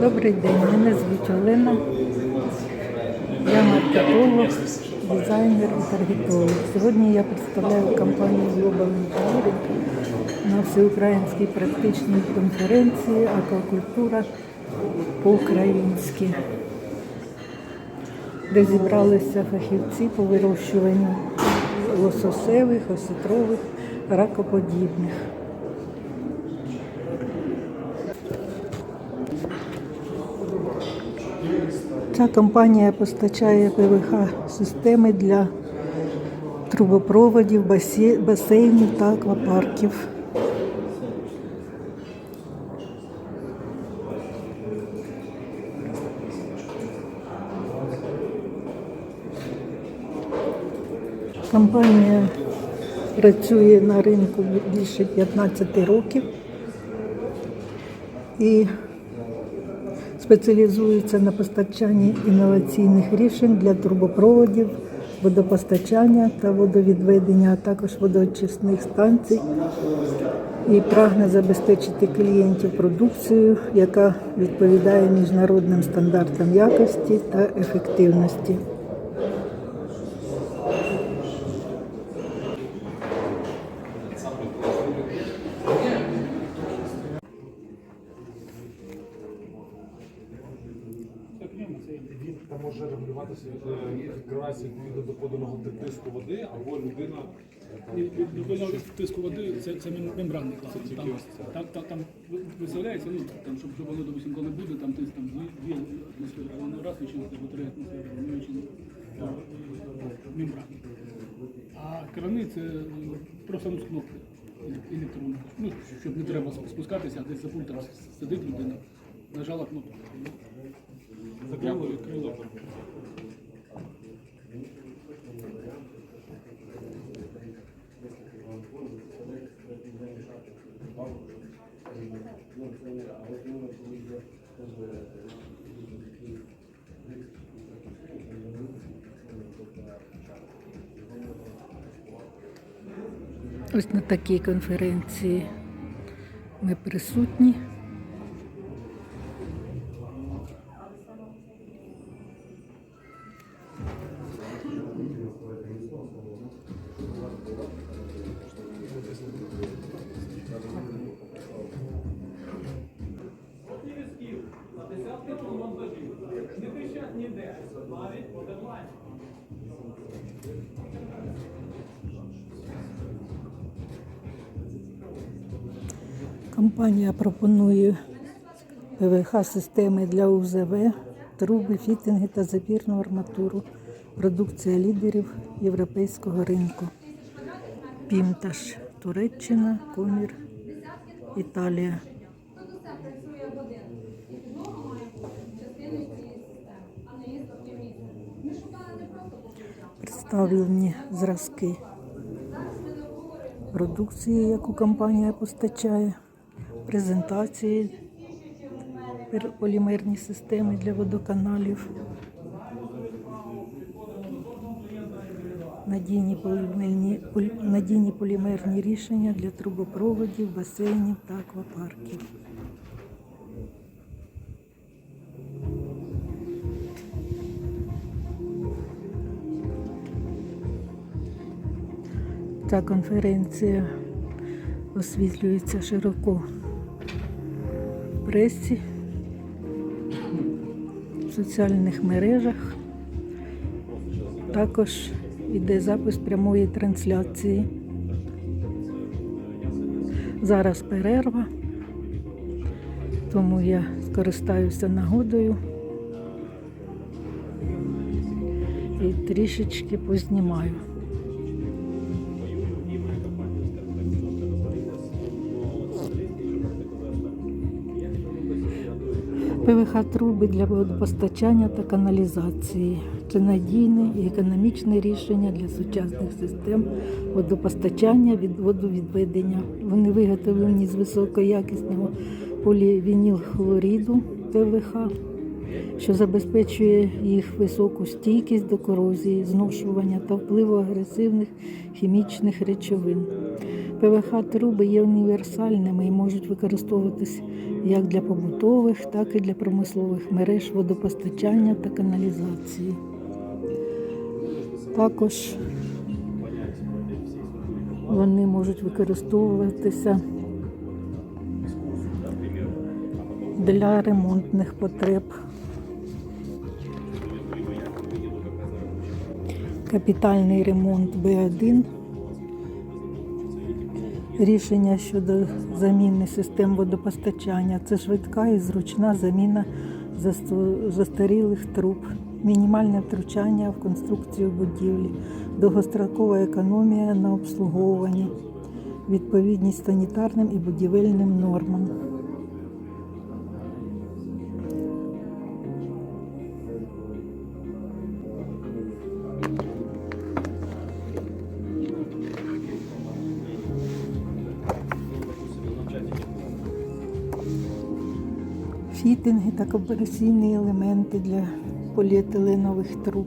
Добрий день, мене звуть Олена. Я маркетолог, дизайнер і таргетолог. Сьогодні я представляю компанію Global Engineering на всеукраїнській практичній конференції Аквакультура по-українськи, де зібралися фахівці по вирощуванню лососевих, осетрових, ракоподібних. Ця компанія постачає ПВХ-системи для трубопроводів, басейнів та аквапарків. Компанія працює на ринку більше 15 років і спеціалізується на постачанні інноваційних рішень для трубопроводів, водопостачання та водовідведення, а також водоочисних станцій. І прагне забезпечити клієнтів продукцією, яка відповідає міжнародним стандартам якості та ефективності. Він там може регулюватися е, відкривається відповідно до поданого тиску води, або людина Ні, від- тиску води це, це мем- мембранний клапан. Там, там, там, там виставляється, ну там, щоб, щоб воно, допустим, коли буде, там тиск там дві, дві атмосфери, а воно раз відчиниться, або три атмосфери, воно відчиниться. Е, мембранний. А крани це е, просто ну, з кнопки електронної. Ну, щоб не треба спускатися, а десь за пультом сидить людина, нажала кнопку. Закрило, відкрило. Ось на такій конференції ми присутні. Компанія пропонує ПВХ-системи для УЗВ, труби, фітинги та запірну арматуру. Продукція лідерів європейського ринку. Пімташ, Туреччина, Комір, Італія. Представлені зразки продукції, яку компанія постачає, презентації, полімерні системи для водоканалів, надійні полімерні, полі- надійні полімерні рішення для трубопроводів, басейнів та аквапарків. Ця конференція освітлюється широко в пресі, соціальних мережах. Також іде запис прямої трансляції. Зараз перерва, тому я скористаюся нагодою і трішечки познімаю. ПВХ-труби для водопостачання та каналізації. Це надійне і економічне рішення для сучасних систем водопостачання від водовідведення. Вони виготовлені з високоякісного полівінілхлоріду ПВХ що забезпечує їх високу стійкість до корозії, зношування та впливу агресивних хімічних речовин. ПВХ труби є універсальними і можуть використовуватись як для побутових, так і для промислових мереж водопостачання та каналізації. Також вони можуть використовуватися для ремонтних потреб. Капітальний ремонт Б1. Рішення щодо заміни систем водопостачання. Це швидка і зручна заміна застарілих труб, мінімальне втручання в конструкцію будівлі, довгострокова економія на обслуговуванні, відповідність санітарним і будівельним нормам. Фітинги та компресійні елементи для поліетиленових труб.